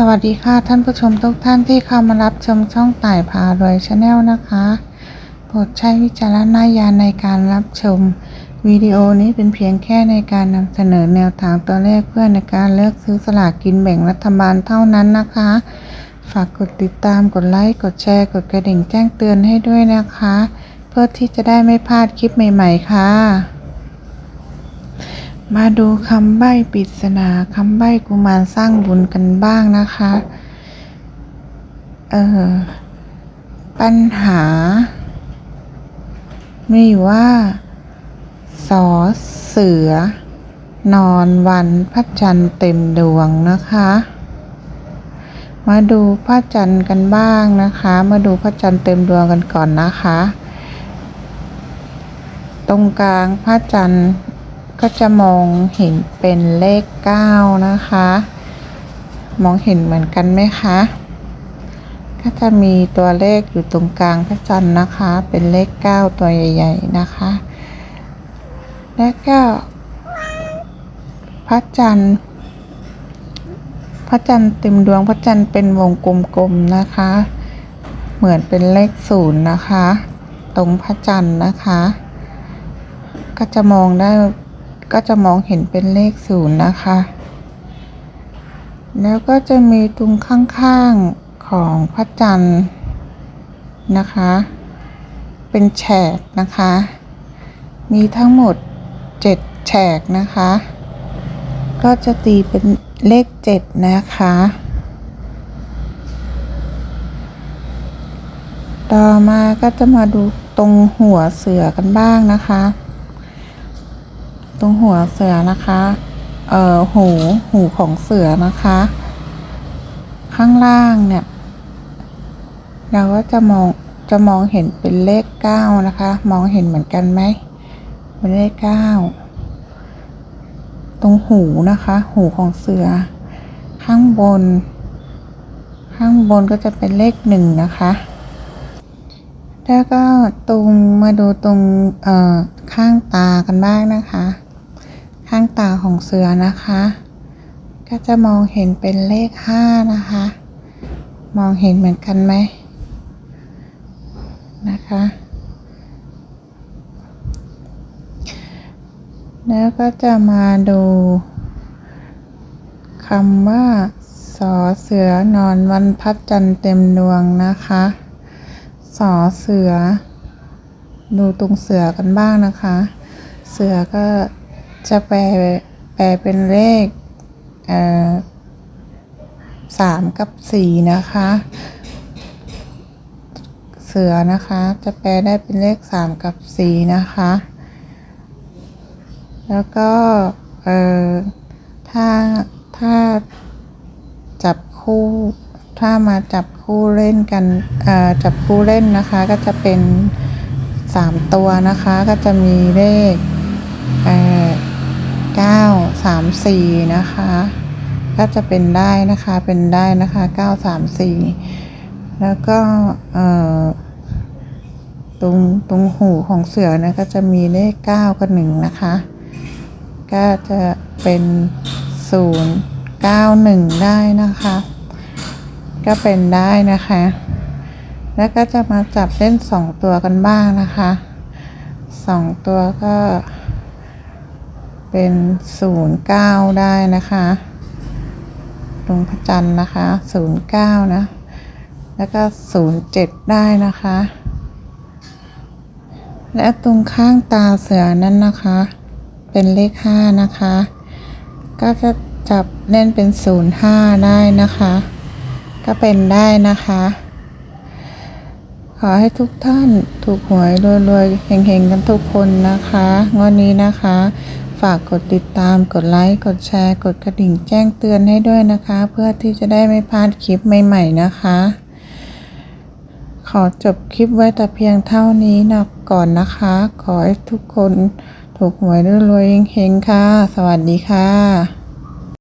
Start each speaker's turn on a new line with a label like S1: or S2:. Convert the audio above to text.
S1: สวัสดีค่ะท่านผู้ชมทุกท่านที่เข้ามารับชมช่องต่ายพารวยชาแนลนะคะโปรดใช้วิจารณญาณในการรับชม วิดีโอนี้เป็นเพียงแค่ในการนำเสนอแนวทางตัวเลขเพื่อในการเลือกซื้อสลากกินแบ่งรัฐบาลเท่านั้นนะคะ ฝากกดติดตามกดไลค์กดแชร์ กดกระดิ่งแจ้งเตือนให้ด้วยนะคะ เพื่อที่จะได้ไม่พลาดคลิปใหม่ ๆ ค่ะ มาดูคำใบ้ปริศนาคำใบ้กุมารสร้างบุญกันบ้างนะคะ เออปัญหา มีอยู่ว่าสอเสือ นอนวันพระจันทร์เต็มดวงนะคะ มาดูพระจันทร์กันบ้างนะคะ มาดูพระจันทร์เต็มดวงกันก่อนนะคะ ตรงกลางพระจันทร์ ก็จะมองเห็นเป็นเลขเก้านะคะ มองเห็นเหมือนกันไหมคะ ก็จะมีตัวเลขอยู่ตรงกลางพระจันทร์นะคะ เป็นเลขเก้าตัวใหญ่ ๆ นะคะ แล้วก็พระจันทร์พระจันทร์เต็มดวงพระจันทร์เป็นวงกลมๆนะคะ เหมือนเป็นเลขศูนย์นะคะ ตรงพระจันทร์นะคะ ก็จะมองได้ ก็จะมองเห็นเป็นเลขศูนย์นะคะ แล้วก็จะมีตรงข้างๆของพระจันทร์นะคะ เป็นแฉกนะคะ มีทั้งหมดเจ็ดแฉกนะคะ ก็จะตีเป็นเลขเจ็ดนะคะ ต่อมาก็จะมาดูตรงหัวเสือกันบ้างนะคะ รงหัวเสือนะคะ เอ่อหูหูของเสือนะคะ ข้างล่างเนี่ย เราก็จะมองจะมองเห็นเป็นเลขเก้านะคะ มองเห็นเหมือนกันไหมเป็นเลขเก้าตรงหูนะคะ หูของเสือ ข้างบน ข้างบนก็จะเป็นเลขหนึ่งนะคะแล้วก็ตรงมาดูตรงข้างตากันบ้างนะคะ ข้างตาของเสือนะคะ ก็จะมองเห็นเป็นเลขห้านะคะ มองเห็นเหมือนกันไหมนะคะ แล้วก็จะมาดูคำว่าสอเสือนอนวันพัดจันทร์เต็มดวงนะคะสอเสือ ดูตรงเสือกันบ้างนะคะ เสือก็ จะแปลแปลเป็นเลขสามกับสี่นะคะ เสือนะคะ จะแปลได้เป็นเลขสามกับสี่นะคะ แล้วก็เออถ้าถ้าจับคู่ ถ้ามาจับคู่เล่นกันจับคู่เล่นนะคะ ก็จะเป็นสามตัวนะคะ ก็จะมีเลขเ934 นะคะ ก็จะเป็นได้นะคะ เป็นได้นะคะ 934 แล้วก็ตรงตรงหูของเสือนะก็จะมีเลข 9 กับ 1 นะคะ ก็จะเป็น 091 ได้นะคะ ก็เป็นได้นะคะ แล้วก็จะมาจับเล่น 2 ตัวกันบ้างนะคะ 2 ตัวก็ เป็นศูนย์เก้าได้นะคะตรงพระจันทร์นะคะศูนย์เก้านะ แล้วก็ศูนย์เจ็ดได้นะคะ และตรงข้างตาเสือนั้นนะคะ เป็นเลขห้านะคะ ก็จะจับเล่นเป็นศูนย์ห้าได้นะคะ ก็เป็นได้นะคะ ขอให้ทุกท่านถูกหวยรวยๆเฮงๆ กันทุกคนนะคะงวดนี้นะคะ ฝากกดติดตาม กดไลค์ กดแชร์ กดกระดิ่งแจ้งเตือนให้ด้วยนะคะ เพื่อที่จะได้ไม่พลาดคลิปใหม่ ๆ นะคะ ขอจบคลิปไว้แต่เพียงเท่านี้นะก่อนนะคะ ขอให้ทุกคนถูกหวยรวยๆเฮงๆค่ะ สวัสดีค่ะ